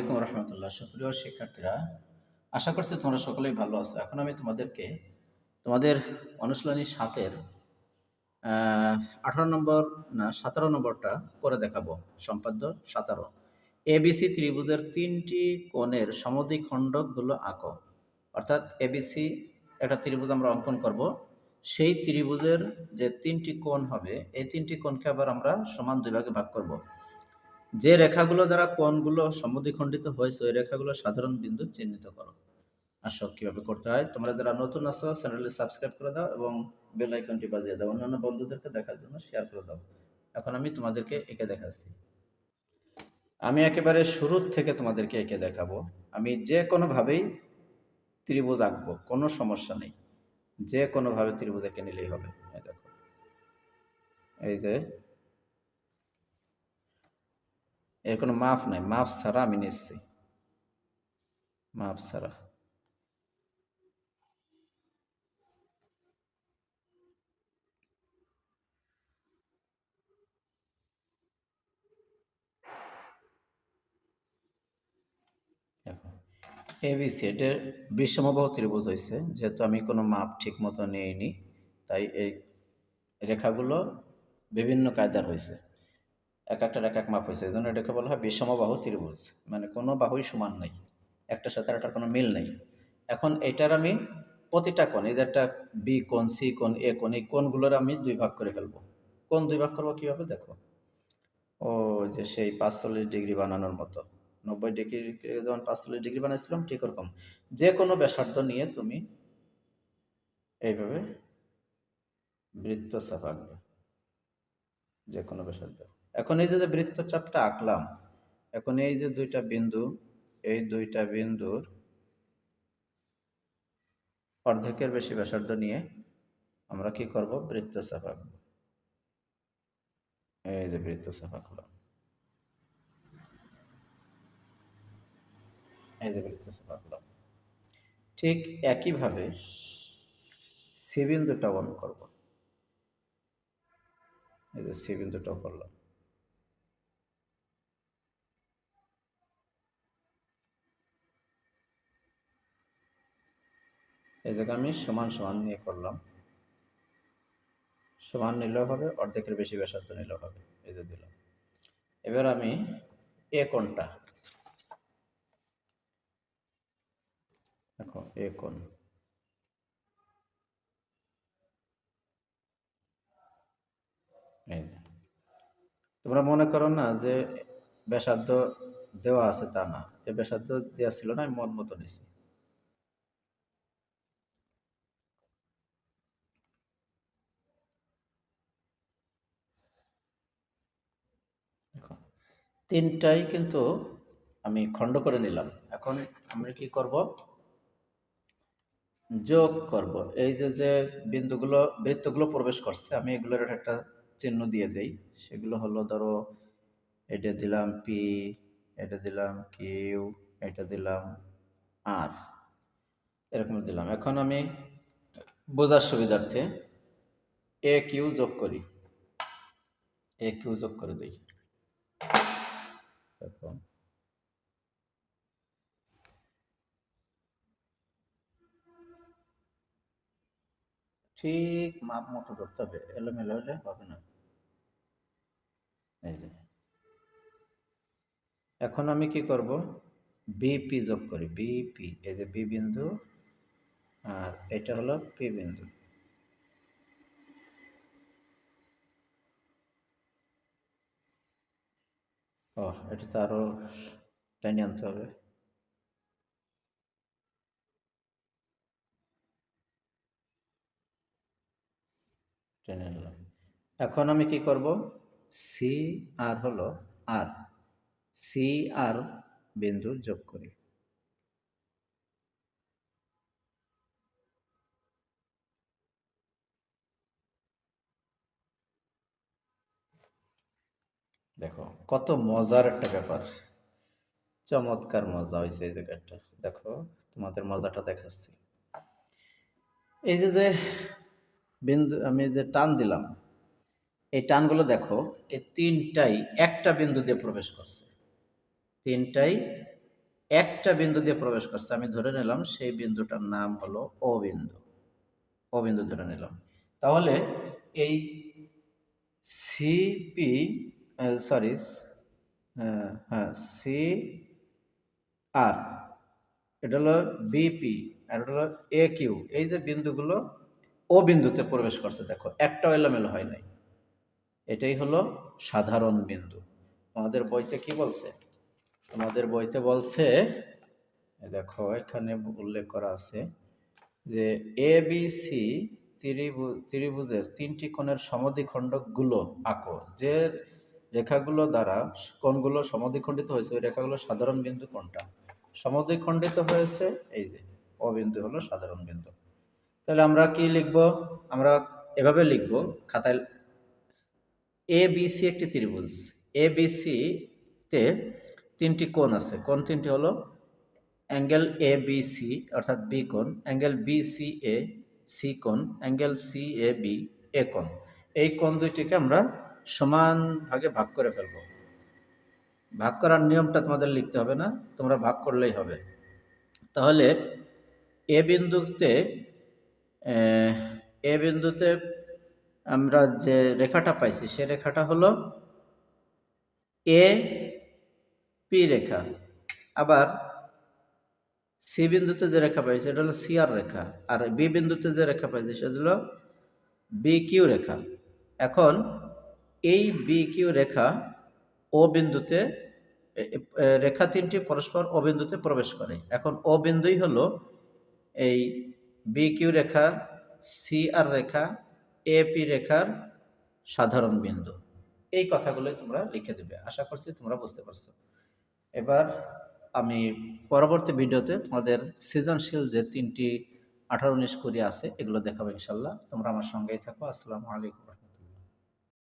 আলাইকুম রহমতুল্লাহ। সুপ্রিয় শিক্ষার্থীরা, আশা করছি তোমরা সকলেই ভালো আছো। এখন আমি তোমাদেরকে তোমাদের অনুশীলনী সাতের আঠারো নম্বর, না, সতেরো নম্বরটা করে দেখাবো। সম্পাদ্য সতেরো। এবিসি ত্রিভুজের তিনটি কোণের সমদ্বিখণ্ডকগুলো আঁকো। অর্থাৎ এবিসি একটা ত্রিভুজ আমরা অঙ্কন করব। সেই ত্রিভুজের যে তিনটি কোণ হবে, এই তিনটি কোণকে আবার আমরা সমান দুই ভাগে ভাগ করব। যে রেখাগুলো দ্বারা কোণগুলো সমদ্বিখণ্ডিত হয়েছে, ওই রেখাগুলো সাধারণ বিন্দু চিহ্নিত করো। আসো, কীভাবে করতে হয়? তোমরা যারা নতুন আছো চ্যানেলটি সাবস্ক্রাইব করে দাও এবং বেল আইকনটি বাজিয়ে দাও। অন্যান্য বন্ধুদেরকে দেখার জন্য শেয়ার করে দাও। এখন আমি তোমাদেরকে এঁকে দেখাচ্ছি। আমি একেবারে শুরুর থেকে তোমাদেরকে এঁকে দেখাবো। আমি যে কোনোভাবেই ত্রিভুজ আঁকবো, কোনো সমস্যা নেই। যে কোনোভাবে ত্রিভুজ এঁকে নিলেই হবে। দেখো। এই যে এর কোনো মাপ নাই মাপ ছাড়া আমি নিচ্ছি। মাপ ছাড়া। এবিসি এটার বিষমবাহু ত্রিভুজ হয়েছে যেহেতু আমি কোনো মাপ ঠিক মতো নিইনি, তাই এই রেখাগুলো বিভিন্ন কায়দার হয়েছে এক একটার এক এক মাপ হয়েছে। এই জন্য এটাকে বলা হয় বিষমবাহু ত্রিভুজ। মানে কোনো বাহুই সমান নেই। একটার সাথে একটার কোনো মিল নেই। এখন এটার আমি প্রতিটা কোণ, এই যে একটা বি কোণ সি কোণ এ কোণ, এই কোণগুলোর আমি দুই ভাগ করে ফেলব। কোন দুই ভাগ করব কীভাবে? দেখো। ও যে সেই পাঁচচল্লিশ ডিগ্রি বানানোর মতো। নব্বই ডিগ্রি যেমন পাঁচচল্লিশ ডিগ্রি বানাইছিলাম ঠিক ওরকম। যে কোনো ব্যাসার্ধ নিয়ে তুমি এইভাবে বৃত্তচাপ আঁকবে। যে কোনো ব্যাসার্ধ। এখন এই যে বৃত্তচাপটা আঁকলাম, এখন এই যে দুইটা বিন্দু, এই দুইটা বিন্দুর অর্ধেকের বেশি ব্যাসার্ধ নিয়ে আমরা কি করব? বৃত্তচাপ আঁকবো। এই যে বৃত্তচাপ আঁকলাম। এই যে বৃত্তচাপ আঁকলাম। ঠিক একইভাবে সি বিন্দুটা অন করব। এই যে সি বিন্দুটাও করলাম। এই জায়গায় আমি সমান সমান নিয়ে করলাম। সমান নিলেও হবে, অর্ধেকের বেশি ব্যাসার্ধ নিলেও হবে, এই যে দিলাম। এবার আমি এ কোনটা দেখো, এ কোন তোমরা মনে করো না যে ব্যাসার্ধ দেওয়া আছে তা না, এ ব্যাসার্ধ দেওয়া ছিল না, আমি মন মতো নিছি। তিনটাই কিন্তু আমি খণ্ড করে নিলাম। এখন আমরা কি করব? যোগ করব। এই যে যে বিন্দুগুলো, বৃত্তগুলো প্রবেশ করছে, আমি এগুলোর একটা চিহ্ন দিয়ে দেই। সেগুলো হলো, ধরো, এটা দিলাম পি এটা দিলাম কিউ এটা দিলাম আর এরকম দিলাম। এখন আমি বোঝার সুবিধার্থে এ কিউ যোগ করি। এ কিউ যোগ করে দিই। এখন। ঠিক মাপ মতো করতে হবে, এলোমেলো হলে হবে না। এই যে। এখন আমি কি করব? বিপি যোগ করি বিপি এই যে বি বিন্দু আর এটা হলো পি বিন্দু। ও, এটা তো আরও টেনে আনতে হবে। টেনে আনলাম। এখন আমি কি করব? সি আর হলো আর সি আর বিন্দু যোগ করি। দেখো। কত মজার একটা ব্যাপার। চমৎকার মজা হয়েছে এই জায়গাটা। দেখো, তোমাদের মজাটা দেখাচ্ছি। এই যে যে বিন্দু, আমি যে টান দিলাম, এই টানগুলো দেখো, এই তিনটাই একটা বিন্দু দিয়ে প্রবেশ করছে। তিনটাই একটা বিন্দু দিয়ে প্রবেশ করছে। আমি ধরে নিলাম, সেই বিন্দুটার নাম হলো ও বিন্দু। ধরে নিলাম। তাহলে এই সিপি সরি হ্যাঁ সি আর এটা হলো বিপি আর এটা হলো এ কিউ এই যে বিন্দুগুলো, ও বিন্দুতে প্রবেশ করছে, দেখো একটাও এলোমেলো হয় নাই। এটাই হলো সাধারণ বিন্দু। আমাদের বইতে কি বলছে? আমাদের বইতে বলছে দেখো, এখানে উল্লেখ করা আছে যে এ বি সি ত্রিভুজের তিনটি কোণের সমদ্বিখণ্ডকগুলো আঁকো। যে রেখাগুলো দ্বারা কোনগুলো সমদ্বিখণ্ডিত হয়েছে, ওই রেখাগুলো সাধারণ বিন্দু কোনটা? সমদ্বিখণ্ডিত হয়েছে, এই যে অবিন্দু হলো সাধারণ বিন্দু। তাহলে আমরা কি লিখব? আমরা এভাবে লিখব, খাতায় এ বি সি একটি ত্রিভুজ। এ বি সি তে তিনটি কোণ আছে। কোণ তিনটি হলো অ্যাঙ্গেল এ বি সি অর্থাৎ বি কোণ, angle B C A C কোণ, angle C A B A কোণ। এই কোণ দুইটিকে আমরা সমান ভাগে ভাগ করে ফেলব। ভাগ করার নিয়মটা তোমাদের লিখতে হবে না, তোমরা ভাগ করলেই হবে। তাহলে এ বিন্দুতে এ বিন্দুতে আমরা যে রেখাটা পাইছি, সে রেখাটা হলো এ পি রেখা। আবার সি বিন্দুতে যে রেখা পাইছি এটা হলো সি আর রেখা। আর বি বিন্দুতে যে রেখা পাইছি, সেটা হলো বি কিউ রেখা। এখন এই বি কিউ রেখা ও বিন্দুতে রেখা তিনটি পরস্পর ও বিন্দুতে প্রবেশ করে। এখন ও বিন্দুই হলো এই বি কিউ রেখা সি আর রেখা এ পি রেখার সাধারণ বিন্দু। এই কথাগুলোই তোমরা লিখে দেবে। আশা করছি তোমরা বুঝতে পারছ। এবার আমি পরবর্তী ভিডিওতে তোমাদের সৃজনশীল যে তিনটি আঠারো উনিশ কুড়ি আছে, এগুলো দেখাবো ইনশাল্লাহ। তোমরা আমার সঙ্গেই থাকো। আসসালামু আলাইকুম।